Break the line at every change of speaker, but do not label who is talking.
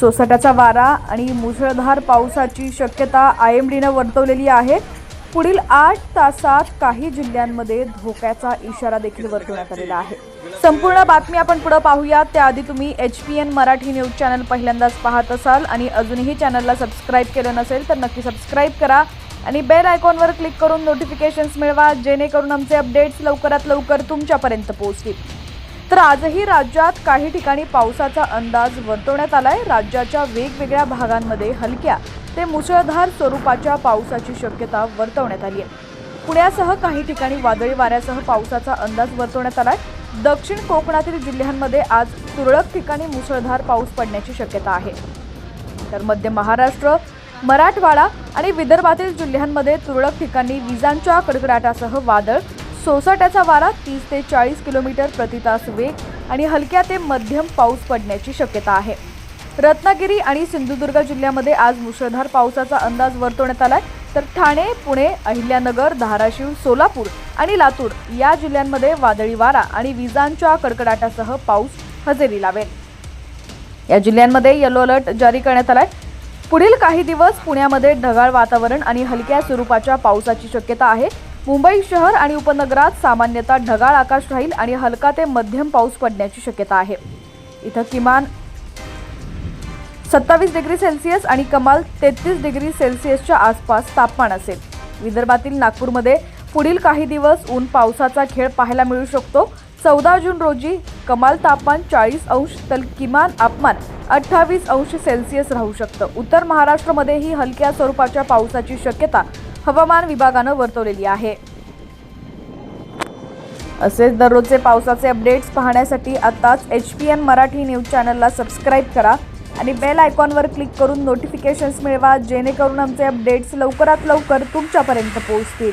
सोसाट्याचा वारा आणि मुसळधार पावसाची शक्यता आय एम डीनं वर्तवलेली आहे. पुढील आठ तासात काही जिल्ह्यांमध्ये धोक्याचा इशारा देखील वर्तवण्यात आलेला आहे. संपूर्ण बातमी आपण पुढे पाहूया त्याआधी तुम्ही H P N Marathi news channel पहिल्यांदाच पाहत असाल आणि अजूनही चॅनलला सबस्क्राईब केलं नसेल तर नक्की सबस्क्राईब करा आणि बेल आयकॉनवर क्लिक करून नोटिफिकेशन्स मिळवा जेणेकरून आमचे अपडेट्स लवकरात लवकर तुमच्यापर्यंत पोहोचतील. तर आजही राज्यात काही ठिकाणी पावसाचा अंदाज वर्तवण्यात आलाय. राज्याच्या वेगवेगळ्या भागांमध्ये हलक्या ते मुसळधार स्वरूपाच्या पावसाची शक्यता वर्तवण्यात आली आहे. पुण्यासह काही ठिकाणी वादळी वाऱ्यासह पावसाचा अंदाज वर्तवण्यात आलाय. दक्षिण कोकणातील जिल्ह्यांमध्ये आज तुरळक ठिकाणी मुसळधार पाऊस पडण्याची शक्यता आहे. तर मध्य महाराष्ट्र मराठवाडा आणि विदर्भातील जिल्ह्यांमध्ये तुरळक ठिकाणी विजांच्या कडकडाटासह वादळ सोसाट्याचा वारा तीस ते चाळीस किलोमीटर प्रति तास वेग आणि हलक्या ते मध्यम पाऊस पडण्याची शक्यता आहे. रत्नागिरी आणि सिंधुदुर्ग जिल्ह्यामध्ये आज मुसळधार पावसाचा अंदाज वर्तवण्यात आलाय. तर ठाणे पुणे अहिल्यानगर धाराशिव सोलापूर आणि लातूर या जिल्ह्यांमध्ये वादळी वारा आणि विजांच्या कडकडाटासह पाऊस हजेरी लावेल. या जिल्ह्यांमध्ये येलो अलर्ट जारी करण्यात आलाय. पुढील काही दिवस पुण्यामध्ये ढगाळ वातावरण आणि हलक्या स्वरूपाच्या पावसाची शक्यता आहे. मुंबई शहर आणि उपनगरात सामान्यतः ढगाळ आकाश राहील आणि हलका ते मध्यम पाऊस पडण्याची शक्यता आहे. इथं किमान सत्तावीस डिग्री सेल्सिअस आणि कमाल तेहतीस डिग्री सेल्सिअसच्या आसपास तापमान असेल. विदर्भातील नागपूरमध्ये पुढील काही दिवस ऊन पावसाचा खेळ पाहायला मिळू शकतो. चौदा जून रोजी कमाल तापमान चाळीस अंश तर किमान तापमान अठ्ठावीस अंश सेल्सिअस राहू शकतं. उत्तर महाराष्ट्रामध्येही हलक्या स्वरूपाच्या पावसाची शक्यता हवामान विभागानं वर्तवलेली आहे. असेच दररोजचे पावसाचे अपडेट्स पाहण्यासाठी आत्ताच H P N Marathi news चॅनलला सबस्क्राईब करा आणि बेल आयकॉनवर क्लिक करून नोटिफिकेशन्स मिळवा जेणेकरून आमचे अपडेट्स लवकरात लवकर तुमच्यापर्यंत पोहोचतील.